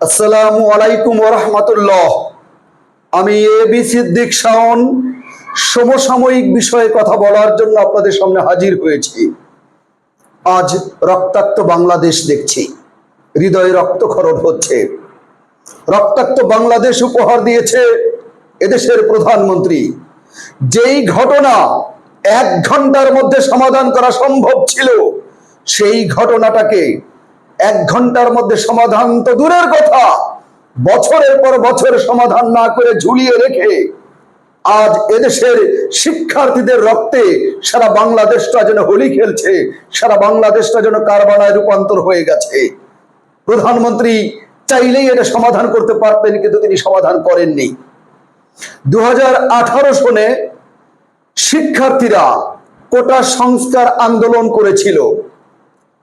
আসসালামু আলাইকুম রহমতুল্লাহ আমি এ বি সিদ্দিক শাওন, সমসাময়িক বিষয়ে কথা বলার জন্য আপনাদের সামনে হাজির হয়েছি। আজ রক্তাক্ত বাংলাদেশ দেখছি, হৃদয়ে রক্তক্ষরণ হচ্ছে। রক্তাক্ত বাংলাদেশ উপহার দিয়েছে এদেশের প্রধানমন্ত্রী। যেই ঘটনা এক ঘণ্টার মধ্যে সমাধান করা সম্ভব ছিল, সেই ঘটনাটাকে এক ঘণ্টার মধ্যে সমাধান তো দূরের কথা। বছরের পর বছর সমাধান না করে ঝুলিয়ে রেখে আজ এদেশের শিক্ষার্থীদের রক্তে সারা বাংলাদেশটা যেন হোলি খেলছে, সারা বাংলাদেশটা যেন কারবানায় রূপান্তর হয়ে গেছে। প্রধানমন্ত্রী চাইলেই এটা সমাধান করতে পারতেন, কিন্তু তিনি সমাধান করেননি। দু হাজার সনে শিক্ষার্থীরা কোটা সংস্কার আন্দোলন করেছিল।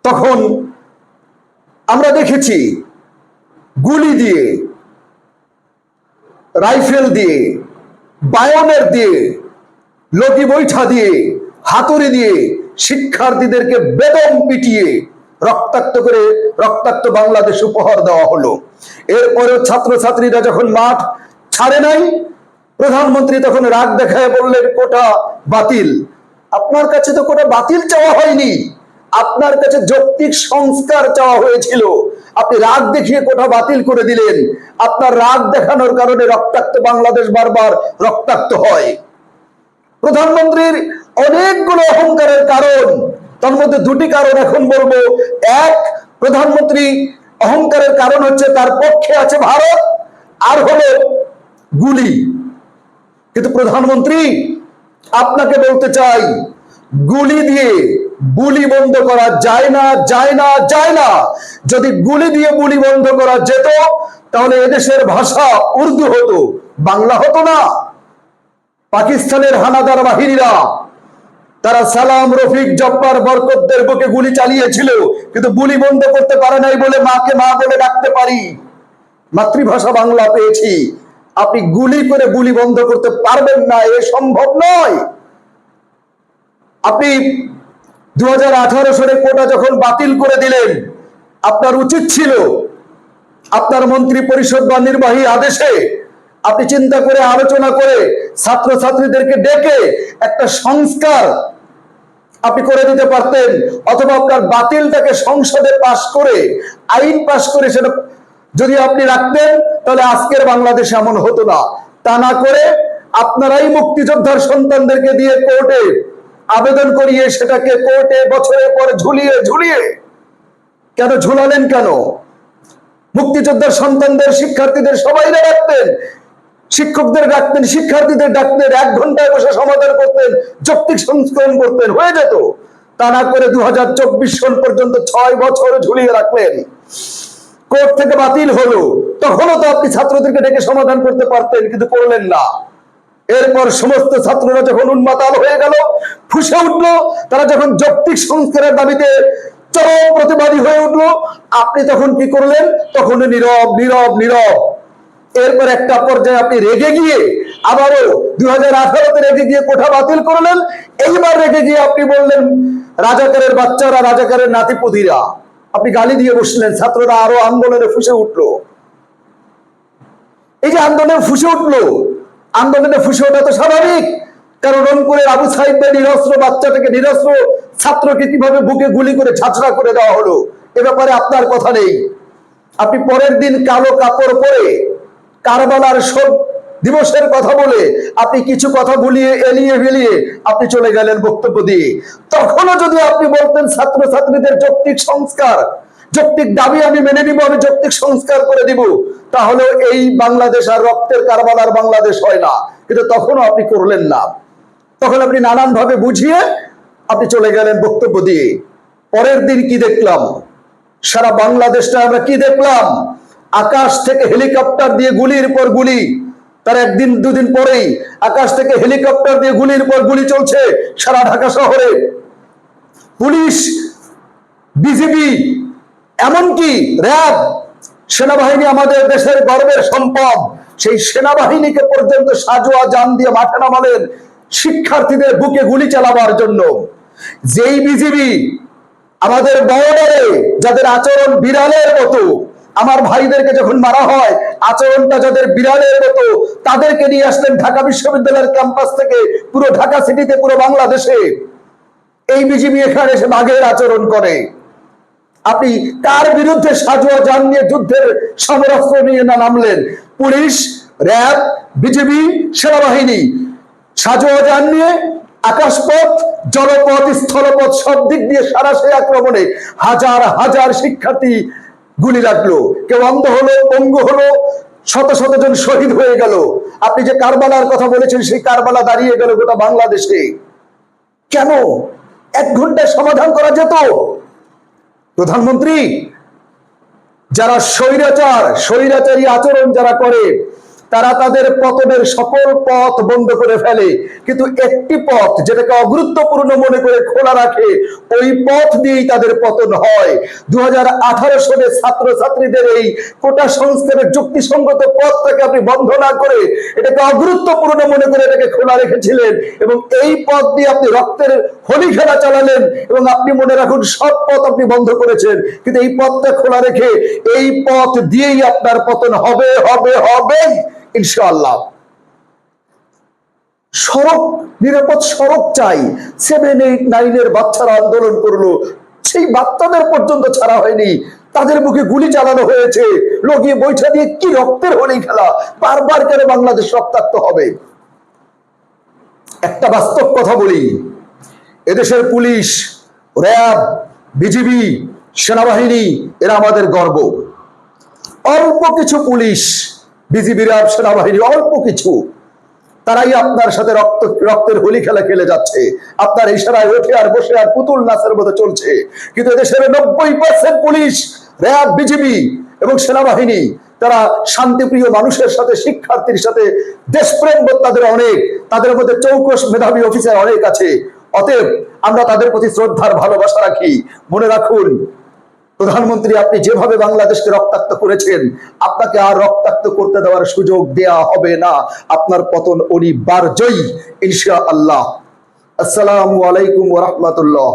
তখন আমরা দেখেছি গুলি দিয়ে, রাইফেল দিয়ে বায়নের দিয়ে লটি বৈঠা দিয়ে, হাতুড়ি দিয়ে শিক্ষার্থীদেরকে বেদম পিটিয়ে রক্তাক্ত করে রক্তাক্ত বাংলাদেশ উপহার দেওয়া হলো। এরপরেও ছাত্রছাত্রীরা যখন মাঠ ছাড়ে নাই, প্রধানমন্ত্রী তখন রাগ দেখায় বললেন, কোটা বাতিল। আপনার কাছে তো কোটা বাতিল চাওয়া হয়নি। আপনার কাছে যৌক্তিক সংস্কার চাওয়া হয়েছিল। আপনি রাগ দেখিয়ে কোটা বাতিল করে দিলেন? আপনার রাগ দেখানোর কারণে রক্তাক্ত বাংলাদেশ বারবার রক্তাক্ত হয়। প্রধানমন্ত্রীর অনেকগুলো অহংকারের কারণ। তার মধ্যে দুটি কারণ এখন বলব। এক, প্রধানমন্ত্রী অহংকারের কারণ হচ্ছে তার পক্ষে আছে ভারত, আর হলো গুলি। কিন্তু প্রধানমন্ত্রী, আপনাকে বলতে চাই গুলি দিয়ে বুলি বন্ধ করা যায় না যায় না যায় না। যদি গুলি দিয়ে বুলি বন্ধ করা যেত, তাহলে এদেশের ভাষা উর্দু হতো, বাংলা হতো না। পাকিস্তানের হানাদার বাহিনীরা, তারা সালাম, রফিক, জব্বার, বরকতদের বুকে গুলি চালিয়েছিল, কিন্তু গুলি বন্ধ করতে পারে নাই বলে মাকে মা বলে ডাকতে পারি। মাতৃভাষা বাংলা পেয়েছি। আপনি গুলি করে গুলি বন্ধ করতে পারবেন না, এ সম্ভব নয়। আপনি দু হাজার আঠারো সালে কোটা যখন বাতিল করে দিলেন, আপনার উচিত ছিল আপনার মন্ত্রী পরিষদ বা নির্বাহী আদেশে আপনি চিন্তা করে, আলোচনা করে ছাত্রছাত্রীদেরকে ডেকে একটা সংস্কার আপনি করে দিতে পারতেন, অথবা আপনার বাতিলটাকে সংসদে পাশ করে, আইন পাশ করে সেটা যদি আপনি রাখতেন, তাহলে আজকের বাংলাদেশ এমন হতো না। তা না করে আপনারাই মুক্তিযোদ্ধার সন্তানদেরকে দিয়ে কোর্টে আবেদন করিয়ে সেটাকে কোর্টে বছরের পর ঝুলিয়ে ঝুলিয়ে। কেন ঝুলালেন কেন? মুক্তিযোদ্ধার সন্তানদের শিক্ষার্থীদের সবাই রাখতেন শিক্ষকদের ডাকতেন, শিক্ষার্থীদের ডাকতেন, এক ঘন্টায় বসে সমাধান করতেন, যৌক্তিক সংস্করণ করতেন, হয়ে যেত। তা না করে দু হাজার চব্বিশ সাল পর্যন্ত ছয় বছর ঝুলিয়ে রাখলেন। কোর্ট থেকে বাতিল হলো। তখনও তো আপনি ছাত্রদেরকে ডেকে সমাধান করতে পারতেন, কিন্তু করলেন না। এরপর সমস্ত ছাত্ররা যখন উন্মাতাল হয়ে গেল, ফুসে উঠল। তারা যখন যৌক্তিক সংস্কারের দাবিতে চরম প্রতিবাদী হয়ে উঠল, আপনি তখন কি করলেন? তখন নীরব নীরব নীরব। এরপর একটা পর্যায়ে আপনি রেগে গিয়ে আবারও দুই হাজার আঠারোতে রেগে গিয়ে কোঠা বাতিল করলেন। এইবার রেগে গিয়ে আপনি বললেন, রাজাকারের বাচ্চারা, রাজাকারের নাতিপুতিরা, আপনি গালি দিয়ে বসলেন, ছাত্ররা আরও আন্দোলনে ফুসে উঠল। এই যে আন্দোলনে ফুসে উঠল আন্দোলনে ফুসে ওঠা তো স্বাভাবিক। কারণ রংপুরের আবু সাহিদ নিরস্ত্র, বাচ্চাটাকে নিরস্ত্র, ছাত্রকে কীভাবে বুকে গুলি করে ছাত্রা করে দেওয়া হলো, এ ব্যাপারে আপনার কথা নেই। আপনি পরের দিন কালো কাপড় পরে কারবালার শোক দিবসের কথা বলে আপনি কিছু কথা ভুলিয়ে, এলিয়ে ভেলিয়ে আপনি চলে গেলেন বক্তব্য দিয়ে। তখনও যদি আপনি বলতেন ছাত্র ছাত্রীদের যৌক্তিক সংস্কার, যৌক্তিক দাবি আমি মেনে নিব, আমি যৌক্তিক সংস্কার করে দিব তাহলে এই বাংলাদেশ আর রক্তের কারবালার বাংলাদেশ হয় না। কিন্তু তখনও আপনি করলেন না। তখন আপনি নানান ভাবে বুঝিয়ে আপনি চলে গেলেন বক্তব্য দিয়ে। পরের দিন কি দেখলাম? সারা বাংলাদেশটা আমরা কি দেখলাম? আকাশ থেকে হেলিকপ্টার দিয়ে গুলির পর গুলি। তার একদিন, দুদিন পরেই আকাশ থেকে হেলিকপ্টার দিয়ে গুলির পর গুলি চলছে সারা ঢাকা শহরে। পুলিশ, বিজিবি, এমনকি র্যাব সেনাবাহিনী আমাদের দেশের গর্বের সম্পদ। সেই সেনাবাহিনীকে পর্যন্ত সাজোয়া যান দিয়ে মাঠে নামালেন শিক্ষার্থীদের বুকে গুলি চালাবার জন্য। যেই বিজিবি আমাদের বর্ডারে যাদের আচরণ বিড়ালের মতো, আমার ভাইদেরকে যখন মারা হয়, আচরণটা যাদের বিড়ালের মতো, তাদেরকে নিয়ে আসলেন ঢাকা বিশ্ববিদ্যালয়ের ক্যাম্পাস থেকে, পুরো ঢাকা সিটিতে, পুরো বাংলাদেশে। এই বিজিবি এখানে এসে বাঘের আচরণ করে। আপনি তার বিরুদ্ধে সাজোয়া যান নিয়ে যুদ্ধের সমরাস্ত্র নিয়ে না নামলেন? পুলিশ, র্যাব বিজেপি সেনাবাহিনী। সাজোয়া যান নিয়ে আকাশপথ, জলপথ, স্থলপথ সব দিক দিয়ে সারাশি আক্রমণে হাজার হাজার শিক্ষার্থী গুলি লাগল। কেউ অন্ধ হলো, পঙ্গু হলো, শত শত জন শহীদ হয়ে গেল। আপনি যে কারবালার কথা বলেছেন, সেই কারবালা দাঁড়িয়ে গেল গোটা বাংলাদেশে। কেন? এক ঘন্টায় সমাধান করা যেত? প্রধানমন্ত্রী যারা স্বৈরাচার স্বৈরাচারী আচরণ যারা করে তারা তাদের পতনের সকল পথ বন্ধ করে ফেলে। কিন্তু একটি পথ যেটাকে অগুরুত্বপূর্ণ মনে করে খোলা রাখে, ওই পথ দিয়েই তাদের পতন হয়। দু সালে ছাত্রছাত্রীদের এই কোটা সংস্কারের যুক্তিসঙ্গত পথটাকে আপনি বন্ধ না করে এটাকে অগুরুত্বপূর্ণ মনে করে এটাকে খোলা রেখেছিলেন এবং এই পথ দিয়ে আপনি রক্তের হোলি খেলা চালালেন এবং আপনি মনে রাখুন সব পথ আপনি বন্ধ করেছেন। কিন্তু এই পথটা খোলা রেখে এই পথ দিয়েই আপনার পতন হবে হবে হবে। ইনশাআল্লাহ। সড়ক, নিরাপদ সড়ক চাই। সেভেন এইট নাইনের বাচ্চারা আন্দোলন করল। সেই বাচ্চাদের পর্যন্ত ছাড়া হয়নি। তাদের মুখে গুলি চালানো হয়েছে। লগিয়ে বৈঠা দিয়ে কি রক্তের হলেই খেলা? বারবার কেন বাংলাদেশ রক্তাক্ত হবে? একটা বাস্তব কথা বলি। এদেশের পুলিশ, র্যাব, বিজিবি, সেনাবাহিনী, এরা আমাদের গর্ব। অল্প কিছু পুলিশ বিজিবি র্যাব সেনাবাহিনী অল্প কিছু। তারাই আপনার সাথে রক্ত, রক্তের হোলি খেলা খেলে যাচ্ছে। আপনার ইশারায় ওঠে আর বসে আর পুতুল নাচের মতো চলছে। কিন্তু এদেশের নব্বই পার্সেন্ট পুলিশ, র্যাব, বিজিবি এবং সেনাবাহিনী, তারা শান্তিপ্রিয় মানুষের সাথে, শিক্ষার্থীর সাথে, দেশপ্রেম বোধ তাদের অনেক। তাদের মধ্যে চৌকস মেধাবী অফিসার অনেক আছে। অতএব আমরা তাদের প্রতি শ্রদ্ধার ভালোবাসা রাখি। মনে রাখুন প্রধানমন্ত্রী, আপনি যেভাবে বাংলাদেশকে রক্তাক্ত করেছেন, আপনাকে আর রক্তাক্ত করতে দেওয়ার সুযোগ দেয়া হবে না। আপনার পতন অনিবার্যই ইনশা আল্লাহ আসসালামু আলাইকুম ওরহমতুল্লাহ